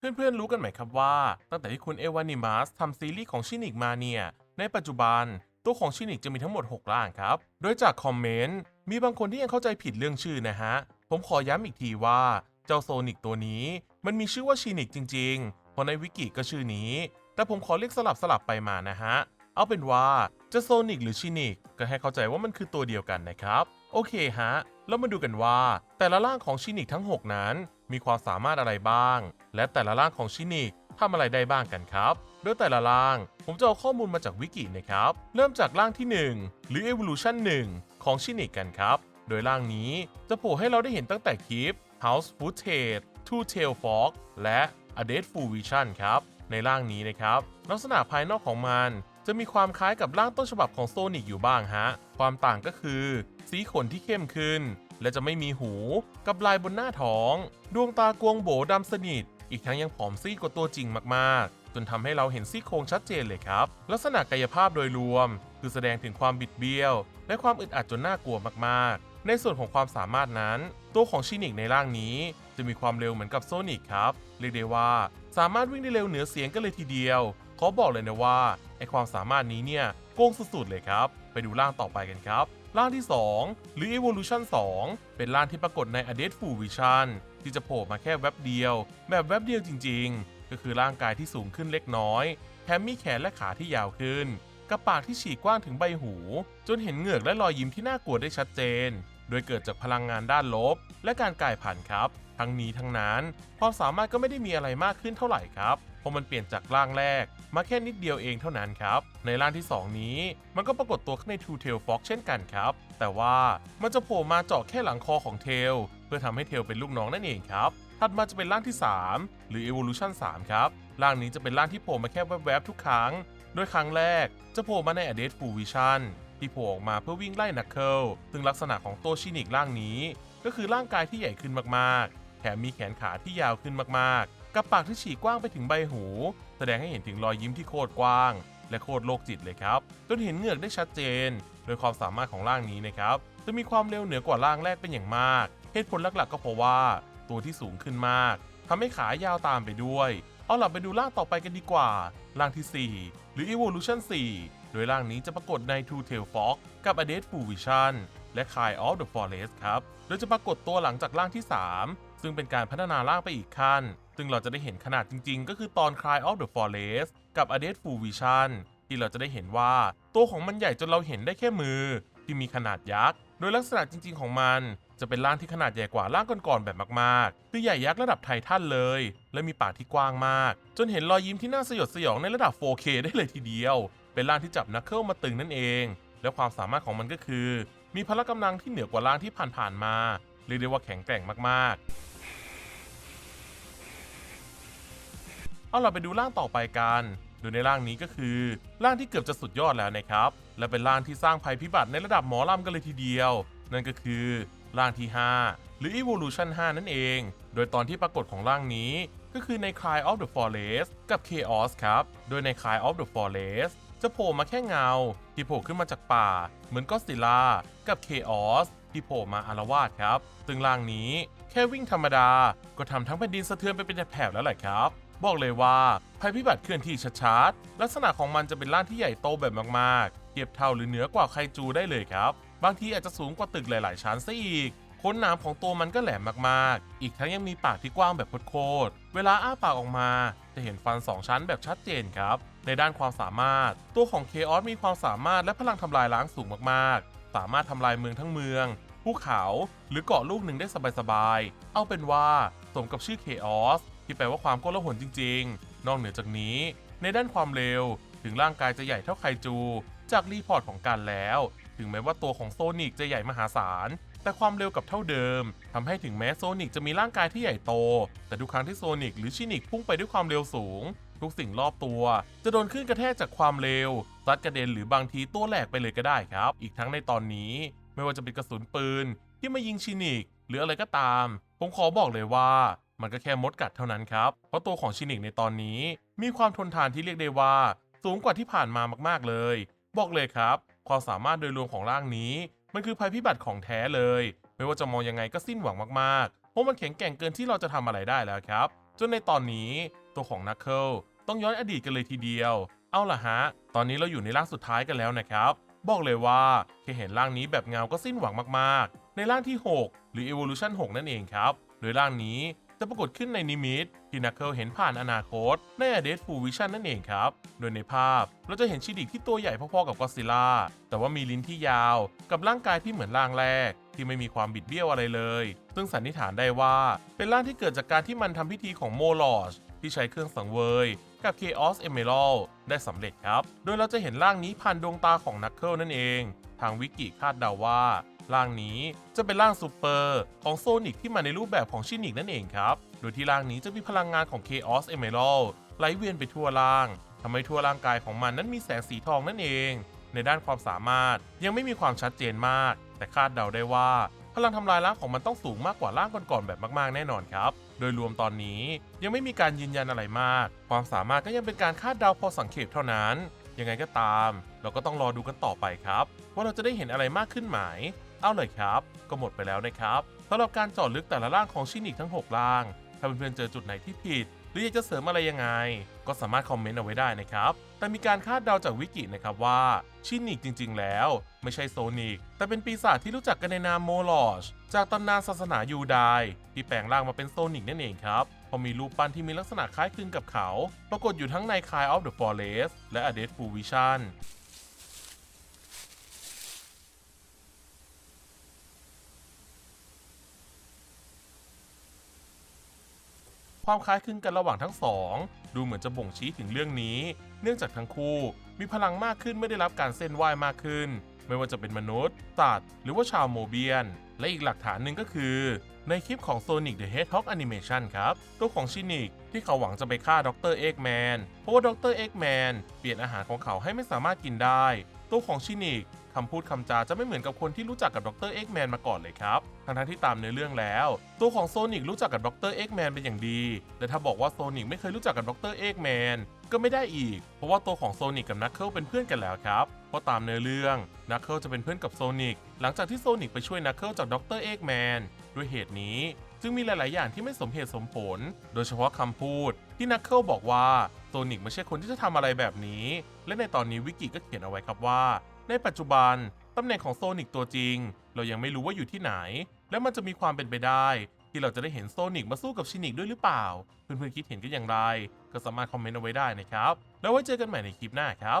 เพื่อนๆรู้กันไหมครับว่า ตั้งแต่ที่คุณเอวานิมัสทำซีรีส์ของชินิกมาเนี่ย ในปัจจุบันตัวของชินิกจะมีทั้งหมด6ร่างครับ โดยจากคอมเมนต์ มีบางคนที่ยังเข้าใจผิดเรื่องชื่อนะฮะ ผมขอย้ำอีกทีว่า เจ้าโซนิกตัวนี้ มันมีชื่อว่าชินิกจริงๆ เพราะในวิกิก็ชื่อนี้ แต่ผมขอเรียกสลับสลับไปมานะฮะ เอาเป็นว่าจะโซนิกหรือชินิกก็ให้เข้าใจว่ามันคือตัวเดียวกันนะครับ โอเคฮะ แล้วมาดูกันว่า แต่ละร่างของชินิกทั้ง 6 นั้น มีความสามารถอะไรบ้าง และแต่ละร่างของชินิกทำอะไรได้บ้างกันครับ โดยแต่ละร่าง ผมจะเอาข้อมูลมาจากวิกินะครับ เริ่มจากร่างที่ 1 หรือ Evolution 1 ของชินิกกันครับ โดยร่างนี้จะโผล่ให้เราได้เห็นตั้งแต่คลิป House Footage Two Tail Fox และ A Dead Full Vision ครับ ในร่างนี้นะครับ ลักษณะภายนอกของมันจะมีความคล้ายกับร่างต้นฉบับของโซนิกอยู่บ้างฮะ ความต่างก็คือ สีขนที่เข้มขึ้น และจะไม่มีหูกับลายบนหน้าท้อง ดวงตากวงโบดำสนิท อีกทั้งยังผอมซีดกว่าตัวจริงมากๆ จนทำให้เราเห็นซี่โครงชัดเจนเลยครับ ลักษณะกายภาพโดยรวม คือแสดงถึงความบิดเบี้ยว และความอึดอัดจนน่ากลัวมากๆ ในส่วนของความสามารถนั้น ตัวของชินิกในร่างนี้ จะมีความเร็วเหมือนกับโซนิกครับเรียกได้ว่าสามารถวิ่งได้เร็วเหนือเสียงกันเลยทีเดียวขอบอกเลยนะว่าไอความสามารถนี้เนี่ยโกงสุดๆเลยครับ ไปดูร่างต่อไปกันครับ ร่างที่ 2 หรือ Evolution 2 เป็นร่างที่ปรากฏใน a d e t Full Vision ที่จะโผล่มาแค่แวบเดียว แบบแวบเดียวจริง ๆ ก็คือร่างกายที่สูงขึ้นเล็กน้อยแถมมีแขนและขาที่ยาวขึ้น กับปากที่ฉีกกว้างถึงใบหู จนเห็นเหงือกและรอยยิ้มที่น่ากลัวได้ชัดเจน โดยเกิดจากพลังงานด้านลบ และการกลายพันธุ์ครับ ทั้งนี้ทั้งนั้น ความสามารถก็ไม่ได้มีอะไรมากขึ้นเท่าไหร่ครับเพราะมันเปลี่ยนจากร่างแรก มาแค่นิดเดียวเองเท่านั้นครับ ในร่างที่ 2 นี้ มันก็ปรากฏตัวข้างใน Two Tail Fox เช่นกันครับ แต่ว่ามันจะโผล่มาเจาะแค่หลังคอของเทลเพื่อทำให้เทลเป็นลูกน้องนั่นเองครับถัดมาจะเป็นร่างที่ 3 หรือ Evolution 3 ครับ ร่างนี้จะเป็นร่างที่โผล่มาแค่แวบๆทุกครั้ง โดยครั้งแรกจะโผล่มาใน a d e t Full Vision ที่โผล่ออกมาเพื่อวิ่งไล่นักเคิลซึ่งลักษณะของตัวชินิกร่างนี้ ก็คือร่างกายที่ใหญ่ขึ้นมาก แถมมีแขนขาที่ยาวขึ้นมากๆ กับปากที่ฉีกกว้างไปถึงใบหู แสดงให้เห็นถึงรอยยิ้มที่โคตรกว้าง และโคตรโลกจิตเลยครับ จนเห็นเหงือกได้ชัดเจน โดยความสามารถของร่างนี้นะครับ จะมีความเร็วเหนือกว่าร่างแรกเป็นอย่างมาก เหตุผลหลักๆ ก็เพราะว่า ตัวที่สูงขึ้นมากทำให้ขายาวตามไปด้วย เอาหล่ะไปดูร่างต่อไปกันดีกว่า ร่างที่ 4 หรือ Evolution 4 โดยร่างนี้จะปรากฏใน Two Tail Fox กับ a d e t Full Vision และ Cry of the Forest ครับ โดยจะปรากฏตัวหลังจากร่างที่ 3 ซึ่งเป็นการพัฒนาร่างไปอีกขั้น ซึ่งเราจะได้เห็นขนาดจริง ๆ ก็คือตอน Cry of the Forest กับ a d e t Full Vision ที่เราจะได้เห็นว่า ตัวของมันใหญ่จนเราเห็นได้แค่มือ ที่มีขนาดยักษ์ โดยลักษณะจริง ๆ ของมัน จะเป็นร่างที่ขนาดใหญ่กว่าร่างก่อนๆแบบมากๆ คือใหญ่ยักษ์ระดับไททันเลย และมีปากที่กว้างมาก จนเห็นรอยยิ้มที่น่าสยดสยองในระดับ 4K ได้เลยทีเดียว เป็นร่างที่จับนักเคิลมาตึงนั่นเอง และความสามารถของมันก็คือ มีพละกำลังที่เหนือกว่าร่างที่ผ่านๆมาเรียกได้ว่าแข็งแกร่งมากๆ เอาเราไปดูร่างต่อไปกัน โดยในร่างนี้ก็คือร่างที่เกือบจะสุดยอดแล้วนะครับ และเป็นร่างที่สร้างภัยพิบัติในระดับหมอลำกันเลยทีเดียว นั่นก็คือร่างที่ 5 หรือ Evolution 5 นั่นเอง โดยตอนที่ปรากฏของร่างนี้ก็คือใน Cry of the Forest กับ Chaos ครับ โดยใน Cry of the Forest จะโผล่มาแค่เงา ที่โผล่ขึ้นมาจากป่า เหมือนก็ซิล่ากับ Chaos ที่โผล่มาอารวาสครับ ซึ่งร่างนี้แค่วิ่งธรรมดา ก็ทำทั้งแผ่นดินสะเทือนไปเป็นแถบแล้วแหละครับ บอกเลยว่าภัยพิบัติเคลื่อนที่ชัดๆลักษณะของมันจะเป็นร่างที่ใหญ่โตแบบมากๆ เทียบเท่าหรือเหนือกว่าไคจูได้เลยครับ บางทีอาจจะสูงกว่าตึกหลาย ๆ ชั้นซะอีกโค้นหนามของตัวมันก็แหลมมากๆ อีกทั้งยังมีปากที่กว้างแบบโคตร เวลาอ้าปากออกมา จะเห็นฟัน 2 ชั้นแบบชัดเจนครับ ในด้านความสามารถ ตัวของเคออสมีความสามารถและพลังทำลายล้างสูงมากๆ สามารถทำลายเมืองทั้งเมือง ภูเขา หรือเกาะลูกหนึ่งได้สบายๆ เอาเป็นว่าสมกับชื่อเคออส ที่แปลว่าความโกลาหลจริง ๆ นอกเหนือจากนี้ ในด้านความเร็ว ถึงร่างกายจะใหญ่เท่าไคจู จากรีพอร์ตของการแล้ว ถึงแม้ว่าตัวของโซนิกจะใหญ่มหาศาล แต่ความเร็วกับเท่าเดิมทำให้ถึงแม้โซนิกจะมีร่างกายที่ใหญ่โต แต่ทุกครั้งที่โซนิกหรือชินิกพุ่งไปด้วยความเร็วสูง ทุกสิ่งรอบตัว จะโดนขึ้นกระแทกจากความเร็วซัดกระเด็นหรือบางทีตัวแหลกไปเลยก็ได้ครับ อีกทั้งในตอนนี้ ไม่ว่าจะเป็นกระสุนปืนที่มายิงชินิกหรืออะไรก็ตาม ผมขอบอกเลยว่า มันก็แค่มดกัดเท่านั้นครับ เพราะตัวของชินิกในตอนนี้ มีความทนทานที่เรียกได้ว่า สูงกว่าที่ผ่านมามากๆเลย บอกเลยครับ ความสามารถโดยรวมของร่างนี้ มันคือภัยพิบัติของแท้เลย ไม่ว่าจะมองยังไงก็สิ้นหวังมากๆเพราะมันแข็งแกร่งเกินที่เราจะทำอะไรได้แล้วครับ จนในตอนนี้ตัวของนักเคิลต้องย้อนอดีตกันเลยทีเดียว เอาล่ะฮะ ตอนนี้เราอยู่ในร่างสุดท้ายกันแล้วนะครับ บอกเลยว่าแค่เห็นร่างนี้แบบเงาก็สิ้นหวังมากๆ ในร่างที่ 6 หรือ Evolution 6 นั่นเองครับ โดยร่างนี้ จะปรากฏขึ้นในนิมิตที่นักเคิลเห็นผ่านอนาคต ใน a d e a Full Vision นั่นเองครับ โดยในภาพเราจะเห็นชิดิกที่ตัวใหญ่พอๆกับก็ซิล่า แต่ว่ามีลิ้นที่ยาว กับร่างกายที่เหมือนร่างแรก ที่ไม่มีความบิดเบี้ยวอะไรเลย ซึ่งสันนิษฐานได้ว่าเป็นร่างที่เกิดจากการที่มันทำพิธีของโมลอชที่ใช้เครื่องสังเวยกับ Chaos Emerald ได้สำเร็จครับ โดยเราจะเห็นร่างนี้ผ่านดวงตาของนักเคิลนั่นเอง ทางวิกิคาดเดาว่า ร่างนี้จะเป็นร่างซูเปอร์ของโซนิกที่มาในรูปแบบของชินิกนั่นเองครับ โดยที่ร่างนี้จะมีพลังงานของ Chaos Emerald ไหลเวียนไปทั่วร่างทำให้ทั่วร่างกายของมันนั้นมีแสงสีทองนั่นเอง ในด้านความสามารถยังไม่มีความชัดเจนมาก แต่คาดเดาได้ว่าพลังทำลายล้างของมันต้องสูงมากกว่าร่างก่อนๆแบบมากๆแน่นอนครับ โดยรวมตอนนี้ยังไม่มีการยืนยันอะไรมาก ความสามารถก็ยังเป็นการคาดเดาพอสังเขปเท่านั้น ยังไงก็ตาม เราก็ต้องรอดูกันต่อไปครับ ว่าเราจะได้เห็นอะไรมากขึ้นไหม เอาเลยครับ ก็หมดไปแล้วนะครับสำหรับการเจาะลึกแต่ละร่างของชินิกทั้ง 6 ร่าง ถ้าเพื่อนๆเจอจุดไหนที่ผิด หรืออยากจะเสริมอะไรยังไง ก็สามารถคอมเมนต์เอาไว้ได้นะครับ แต่มีการคาดเดาจากวิกินะครับว่าชินิกจริง ๆ แล้ว ไม่ใช่โซนิกแต่เป็นปีศาจที่รู้จักกันในนามโมลอชจากตำนานศาสนายูไดที่แปลงร่างมาเป็นโซนิกนั่นเองครับเพอมีรูปปั้นที่มีลักษณะคล้ายคลึงกับเขา ปรากฏอยู่ทั้งใน Cry of the Forest และ A Dead Full Vision ความคล้ายคลึงกันระหว่างทั้งสองดูเหมือนจะบ่งชี้ถึงเรื่องนี้ เนื่องจากทั้งคู่มีพลังมากขึ้นไม่ได้รับการเส้นไหวมากขึ้น ไม่ว่าจะเป็นมนุษย์สัตว์หรือว่าชาวโมเบียน และอีกหลักฐานหนึ่งก็คือ ในคลิปของ Sonic the Hedgehog Animation ครับ ตัวของชินิกที่เขาหวังจะไปฆ่าดรเอ็กแมนเพราะว่าดรเอ็กแมนเปลี่ยนอาหารของเขาให้ไม่สามารถกินได้ ตัวของชินิกคำพูดคำจาจะไม่เหมือนกับคนที่รู้จักกับดรเอ็กแมนมาก่อนเลยครับทั้งที่ตามเนื้อเรื่องแล้ว ตัวของโซนิกรู้จักกับดรเอ็กแมนเป็นอย่างดีแต่ถ้าบอกว่าโซนิกไม่เคยรู้จักกับดรเอ็กแมนก็ไม่ได้อีก เพราะว่าตัวของโซนิกกับนักเคิลเป็นเพื่อนกันแล้วครับ เพราะตามเนื้อเรื่องนักเคิลจะเป็นเพื่อนกับโซนิกหลังจากที่โซนิกไปช่วยนักเคิลจากดรเอ็กแมนด้วยเหตุนี้ จึงมีหลาย ๆ อย่างที่ไม่สมเหตุสมผล โดยเฉพาะคำพูด ที่นักเคิลบอกว่าโซนิกไม่ใช่คนที่จะทำอะไรแบบนี้ และในตอนนี้วิกิก็เขียนเอาไว้ครับว่า ในปัจจุบันตำแหน่งของโซนิกตัวจริง เรายังไม่รู้ว่าอยู่ที่ไหน และมันจะมีความเป็นไปได้ ที่เราจะได้เห็นโซนิกมาสู้กับชินิกด้วยหรือเปล่า เพื่อน ๆ คิดเห็นกันอย่างไร ก็สามารถคอมเมนต์เอาไว้ได้นะครับ แล้วไว้เจอกันใหม่ในคลิปหน้าครับ